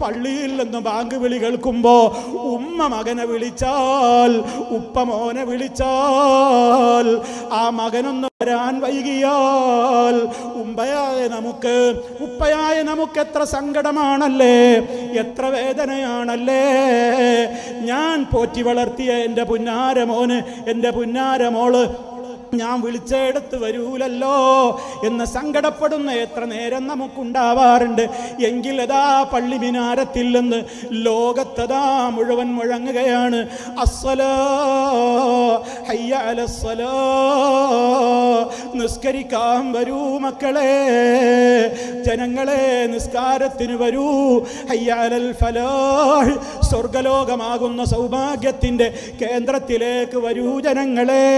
പള്ളിയിൽ നിന്ന് ബാങ്ക് വിളി കേൾക്കുമ്പോ ഉമ്മ മകനെ വിളിച്ചാൽ ഉപ്പ മോനെ വിളിച്ചാൽ ആ മകനൊന്ന് വരാൻ വൈകിയാൽ ഉമ്പയായ നമുക്ക് ഉപ്പയായ നമുക്ക് എത്ര സങ്കടമാണല്ലേ എത്ര വേദനയാണല്ലേ. ഞാൻ പോറ്റി വളർത്തിയ എന്റെ പുന്നാരമോന് എന്റെ പുന്നാര മോൾ ഞാൻ വിളിച്ചെടുത്ത് വരൂലല്ലോ എന്ന് സങ്കടപ്പെടുന്ന എത്ര നേരം നമുക്കുണ്ടാവാറുണ്ട്. എങ്കിൽ അതാ പള്ളി മിനാരത്തിൽ നിന്ന് ലോകത്തതാ മുഴുവൻ മുഴങ്ങുകയാണ്. അസ്വലോ ഹയ്യ അലസ്സലാ നിസ്കരിക്കാൻ വരൂ മക്കളെ. ജനങ്ങളെ നിസ്കാരത്തിന് വരൂ. അയ്യാലൽ ഫലാഹ്. സ്വർഗലോകമാകുന്ന സൗഭാഗ്യത്തിന്റെ കേന്ദ്രത്തിലേക്ക് വരൂ ജനങ്ങളെ.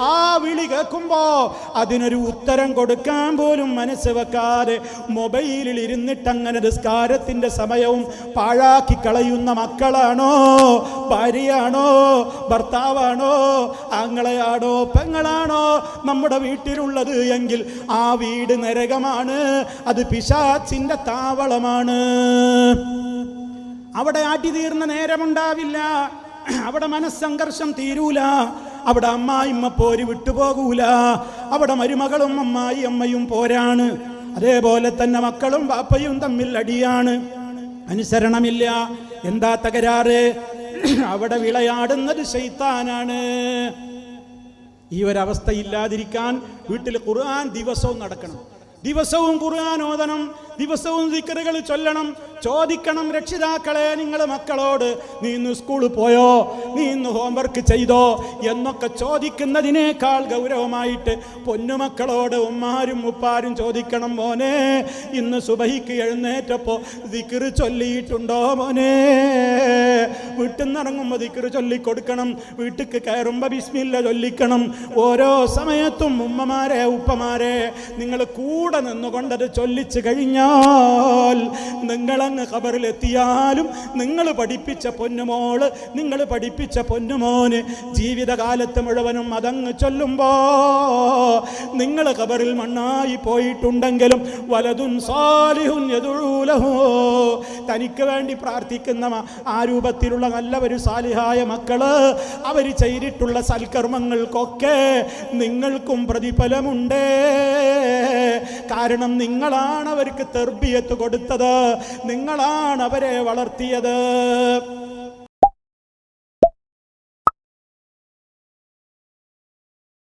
ആ വിളി കേൾക്കുമ്പോ അതിനൊരു ഉത്തരം കൊടുക്കാൻ പോലും മനസ്സ് വെക്കാതെ മൊബൈലിൽ ഇരുന്നിട്ട് അങ്ങനെ നിസ്കാരത്തിന്റെ സമയവും പാഴാക്കി കളയുന്ന മക്കളാണോ? ഭാര്യയാണോ? ഭർത്താവാണോ? ആങ്ങളെയാണോ? പെങ്ങളാണോ? നമ്മുടെ വീട്ടിലുള്ളത് എങ്കിൽ ആ വീട് നരകമാണ് അത് പിശാച്ചിന്റെ താവളമാണ്. അവിടെ ആട്ടി തീർന്ന നേരമുണ്ടാവില്ല. അവിടെ മനസ്സംഘർഷം തീരൂല. അവിടെ അമ്മായിമ്മ പോരി വിട്ടുപോകൂല. അവിടെ മരുമകളും അമ്മായി അമ്മയും പോരാണ്. അതേപോലെ തന്നെ മക്കളും ബാപ്പയും തമ്മിൽ അടിയാണ്. അനുസരണമില്ല. എന്താ തകരാറ്? അവിടെ വിളയാടുന്നത് ശൈത്താനാണ്. ഈ ഒരവസ്ഥ ഇല്ലാതിരിക്കാൻ വീട്ടിൽ ഖുർആൻ ദിവസവും നടക്കണം. ദിവസവും ഖുർആൻ ഓതണം. ദിവസവും ദിക്കറുകൾ ചൊല്ലണം. ചോദിക്കണം രക്ഷിതാക്കളെ നിങ്ങൾ മക്കളോട് നീ ഇന്ന് സ്കൂളിൽ പോയോ? നീ ഇന്ന് ഹോംവർക്ക് ചെയ്തോ? എന്നൊക്കെ ചോദിക്കുന്നതിനേക്കാൾ ഗൗരവമായിട്ട് പൊന്നുമക്കളോട് ഉമ്മാരും ഉപ്പാരും ചോദിക്കണം മോനെ ഇന്ന് സുബഹിക്ക് എഴുന്നേറ്റപ്പോൾ ദിക്കറ് ചൊല്ലിയിട്ടുണ്ടോ മോനെ? വീട്ടിൽ നിന്ന് ഇറങ്ങുമ്പോൾ ദിക്കറ് ചൊല്ലിക്കൊടുക്കണം. വീട്ടിൽ കയറുമ്പോൾ ബിസ്മില്ല ചൊല്ലിക്കണം. ഓരോ സമയത്തും ഉമ്മമാരെ ഉപ്പമാരെ നിങ്ങൾ കൂടെ നിന്നുകൊണ്ടത് ചൊല്ലിച്ചു കഴിഞ്ഞാൽ നിങ്ങളങ്ങ് ഖബറിലെത്തിയാലും നിങ്ങൾ പഠിപ്പിച്ച പൊന്നുമോൾ നിങ്ങൾ പഠിപ്പിച്ച പൊന്നുമോന് ജീവിതകാലത്ത് മുഴുവനും അതങ്ങ് ചൊല്ലുമ്പോൾ നിങ്ങൾ ഖബറിൽ മണ്ണായി പോയിട്ടുണ്ടെങ്കിലും വലതും സാലിഹും എതുഴൂലഹോ തനിക്ക് വേണ്ടി പ്രാർത്ഥിക്കുന്ന ആ രൂപത്തിലുള്ള നല്ല ഒരു സാലിഹായ മക്കൾ അവർ ചെയ്തിട്ടുള്ള സൽക്കർമ്മങ്ങൾക്കൊക്കെ നിങ്ങൾക്കും പ്രതിഫലമുണ്ട്. കാരണം നിങ്ങളാണ് അവർക്ക് തെർബിയത്ത് കൊടുത്തത്. നിങ്ങളാണ് അവരെ വളർത്തിയത്.